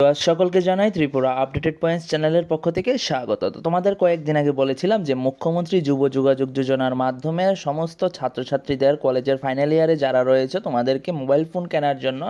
তো আজ সকলকে জানাই ত্রিপুরা আপডেটেড পয়েন্টস চ্যানেলের পক্ষ থেকে স্বাগত। তো তোমাদের কয়েকদিন আগে বলেছিলাম যে মুখ্যমন্ত্রী যুব যোগাযোগ যোজনার মাধ্যমে সমস্ত ছাত্রছাত্রীদের কলেজের ফাইনাল ইয়ারে যারা রয়েছে তোমাদেরকে মোবাইল ফোন কেনার জন্য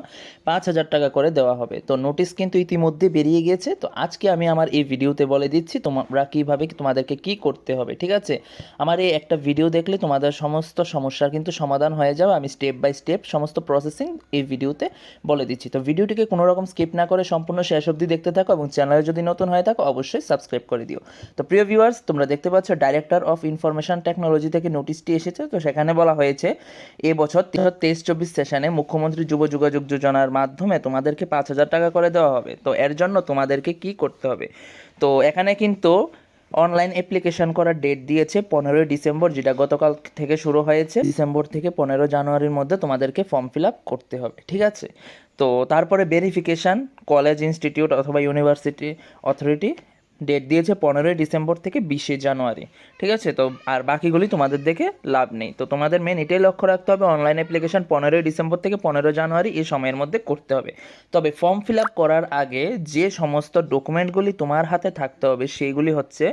পাঁচ হাজার টাকা করে দেওয়া হবে। তো নোটিশ কিন্তু ইতিমধ্যে বেরিয়ে গিয়েছে তো আজকে আমি আমার এই ভিডিওতে বলে দিচ্ছি তোমরা কীভাবে তোমাদেরকে কি করতে হবে, ঠিক আছে? আমার এই একটা ভিডিও দেখলে তোমাদের সমস্ত সমস্যার কিন্তু সমাধান হয়ে যাবে। আমি স্টেপ বাই স্টেপ সমস্ত প্রসেসিং এই ভিডিওতে বলে দিচ্ছি। তো ভিডিওটিকে কোনো রকম স্কিপ না করে সম্পূর্ণ শেষ অবধি দেখতে থাকো এবং চ্যানেলে যদি নতুন হয়ে থাকো, অবশ্যই সাবস্ক্রাইব করে দিও। তো প্রিয় ভিউয়ার্স তোমরা দেখতে পাচ্ছ ডাইরেক্টর অফ ইনফরমেশন টেকনোলজি থেকে নোটিশটি এসেছে। তো সেখানে বলা হয়েছে, এ বছর তেইশ চব্বিশ সেশনে মুখ্যমন্ত্রী যুব যোগাযোগ যোজনার মাধ্যমে তোমাদেরকে পাঁচ হাজার টাকা করে দেওয়া হবে। তো এর জন্য তোমাদেরকে কি করতে হবে? তো এখানে কিন্তু অনলাইন অ্যাপ্লিকেশন করার ডেট দিয়েছে পনেরোই ডিসেম্বর, যেটা গতকাল থেকে শুরু হয়েছে। ডিসেম্বর থেকে পনেরো জানুয়ারির মধ্যে তোমাদেরকে ফর্ম ফিল আপ করতে হবে, ঠিক আছে? তো তারপরে ভেরিফিকেশান কলেজ ইনস্টিটিউট অথবা ইউনিভার্সিটি অথরিটি ডেট দিয়েছে পনেরোই ডিসেম্বর থেকে বিশে জানুয়ারি। ঠিক আছে? তো আর বাকিগুলি তোমাদের দেখে লাভ নেই। তো তোমাদের মেন এটাই লক্ষ্য রাখতে হবে অনলাইন অ্যাপ্লিকেশন পনেরোই ডিসেম্বর থেকে পনেরো জানুয়ারি এই সময়ের মধ্যে করতে হবে। তবে ফর্ম ফিল আপ করার আগে যে সমস্ত ডকুমেন্টগুলি তোমার হাতে থাকতে হবে, সেইগুলি হচ্ছে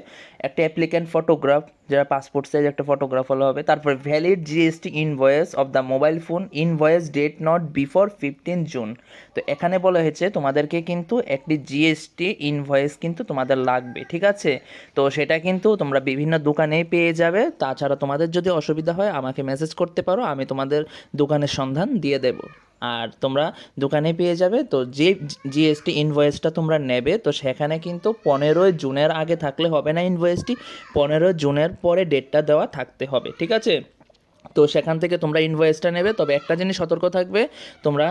একটা অ্যাপ্লিক্যান্ট ফটোগ্রাফ যারা পাসপোর্ট সাইজ একটা ফটোগ্রাফ হলো হবে, তারপর valid GST invoice of the mobile phone invoice date not before fifteen June তো এখানে বলা হয়েছে, তোমাদেরকে কিন্তু একটি জিএসটি ইনভয়েস কিন্তু তোমাদের লাগবে ঠিক আছে? তো সেটা কিন্তু তোমরা বিভিন্ন দোকানেই পেয়ে যাবে। তাছাড়া তোমাদের যদি অসুবিধা হয়, আমাকে মেসেজ করতে পারো, আমি তোমাদের দোকানের সন্ধান দিয়ে দেবো। আর তোমরা দোকানে পেয়ে যাবে। তো যে জিএসটি ইনভয়েসটা তোমরা নেবে, তো সেখানে কিন্তু পনেরোই জুনের আগে থাকলে হবে না ইনভয়েসটি পনেরো জুনের পরে ডেটটা দেওয়া থাকতে হবে, ঠিক আছে? তো সেখান থেকে তোমরা ইনভয়েসটা নেবে। তবে একটা জিনিস সতর্ক থাকবে, তোমরা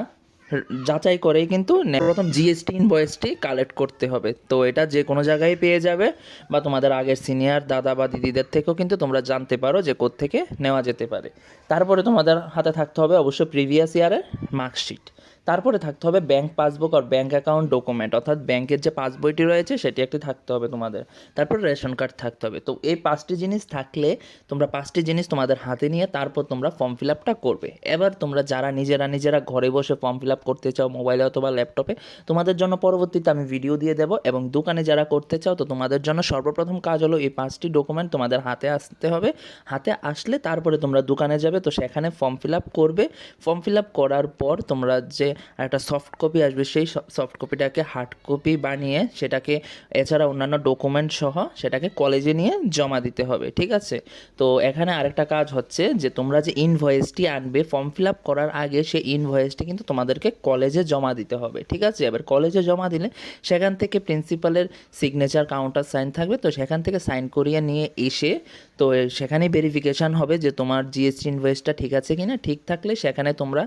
যাচাই করেই কিন্তু প্রথম জিএসটি ইনভয়েসটি কালেক্ট করতে হবে। তো এটা যে কোনো জায়গায় পেয়ে যাবে বা তোমাদের আগের সিনিয়র দাদা বা দিদিদের থেকেও কিন্তু তোমরা জানতে পারো যে থেকে নেওয়া যেতে পারে। তারপরে তোমাদের হাতে থাকতে হবে অবশ্য প্রিভিয়াস ইয়ারের মার্কশিট তারপরে থাকতে হবে ব্যাঙ্ক পাসবুক আর ব্যাঙ্ক অ্যাকাউন্ট ডকুমেন্ট অর্থাৎ ব্যাংকের যে পাসবইটি রয়েছে সেটি একটি থাকতে হবে তোমাদের। তারপর রেশন কার্ড থাকতে হবে। তো এই পাঁচটি জিনিস থাকলে তোমরা পাঁচটি জিনিস তোমাদের হাতে নিয়ে তারপর তোমরা ফর্ম ফিল আপটা করবে। এবার তোমরা যারা নিজেরা নিজেরা ঘরে বসে ফর্ম ফিল আপ করতে চাও মোবাইলে অথবা ল্যাপটপে তোমাদের জন্য পরবর্তীতে আমি ভিডিও দিয়ে দেবো এবং দোকানে যারা করতে চাও তো তোমাদের জন্য সর্বপ্রথম কাজ হলো এই পাঁচটি ডকুমেন্ট তোমাদের হাতে আসতে হবে। হাতে আসলে তারপরে তোমরা দোকানে যাবে তো সেখানে ফর্ম ফিল আপ করবে। ফর্ম ফিল আপ করার পর তোমরা যে একটা সফট কপি আসবে, সেই সফট কপিটাকে হার্ড কপি বানিয়ে সেটাকে, এছাড়া অন্যান্য ডকুমেন্ট সহ সেটাকে কলেজে নিয়ে জমা দিতে হবে, ঠিক আছে? তো এখানে আরেকটা কাজ হচ্ছে যে, তোমরা যে ইনভয়েসটি আনবে ফর্ম ফিল আপ করার আগে সেই ইনভয়েসটি কিন্তু তোমাদেরকে কলেজে জমা দিতে হবে, ঠিক আছে? এবার কলেজে জমা দিলে সেখান থেকে প্রিন্সিপালের সিগনেচার কাউন্টার সাইন থাকবে, তো সেখান থেকে সাইন করিয়ে নিয়ে এসে, তো সেখানেই ভেরিফিকেশান হবে যে তোমার জিএসটি ইনভয়েসটা ঠিক আছে কি না ঠিক থাকলে সেখানে তোমরা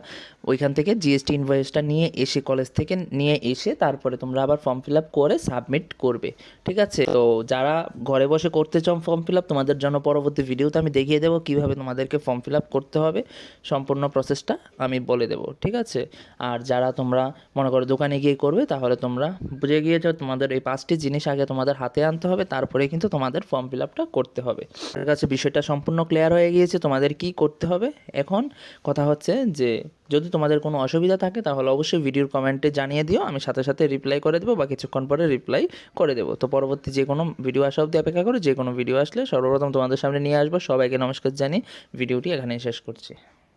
ওইখান থেকে জিএসটি ইনভয়েসটা নিয়ে এসে, কলেজ থেকে নিয়ে এসে তারপরে তোমরা আবার ফর্ম ফিল আপ করে সাবমিট করবে, ঠিক আছে? তো যারা ঘরে বসে করতে চাও ফর্ম ফিল আপ তোমাদের জন্য পরবর্তী ভিডিওতে আমি দেখিয়ে দেবো কীভাবে তোমাদেরকে ফর্ম ফিল আপ করতে হবে, সম্পূর্ণ প্রসেসটা আমি বলে দেবো, ঠিক আছে? আর যারা তোমরা, মনে করো দোকানে গিয়ে করবে, তাহলে তোমরা বুঝে গিয়েছো তোমাদের এই পাঁচটি জিনিস আগে তোমাদের হাতে আনতে হবে, তারপরে কিন্তু তোমাদের ফর্ম ফিল আপটা করতে হবে। তার কাছে বিষয়টা সম্পূর্ণ ক্লিয়ার হয়ে গিয়েছে, তোমাদের কি করতে হবে? এখন কথা হচ্ছে যে যদি তোমাদের কোনো অসুবিধা থাকে, তাহলে অবশ্যই ভিডিওর কমেন্টে জানিয়ে দিও, আমি সাথে সাথে রিপ্লাই করে দেবো বা কিছুক্ষণ পরে রিপ্লাই করে দেবো। তো পরবর্তী যে কোনো ভিডিও আসা অবধি অপেক্ষা করে, যে কোনো ভিডিও আসলে সর্বপ্রথম তোমাদের সামনে নিয়ে আসব। সবাইকে নমস্কার জানিয়ে ভিডিওটি এখানেই শেষ করছি।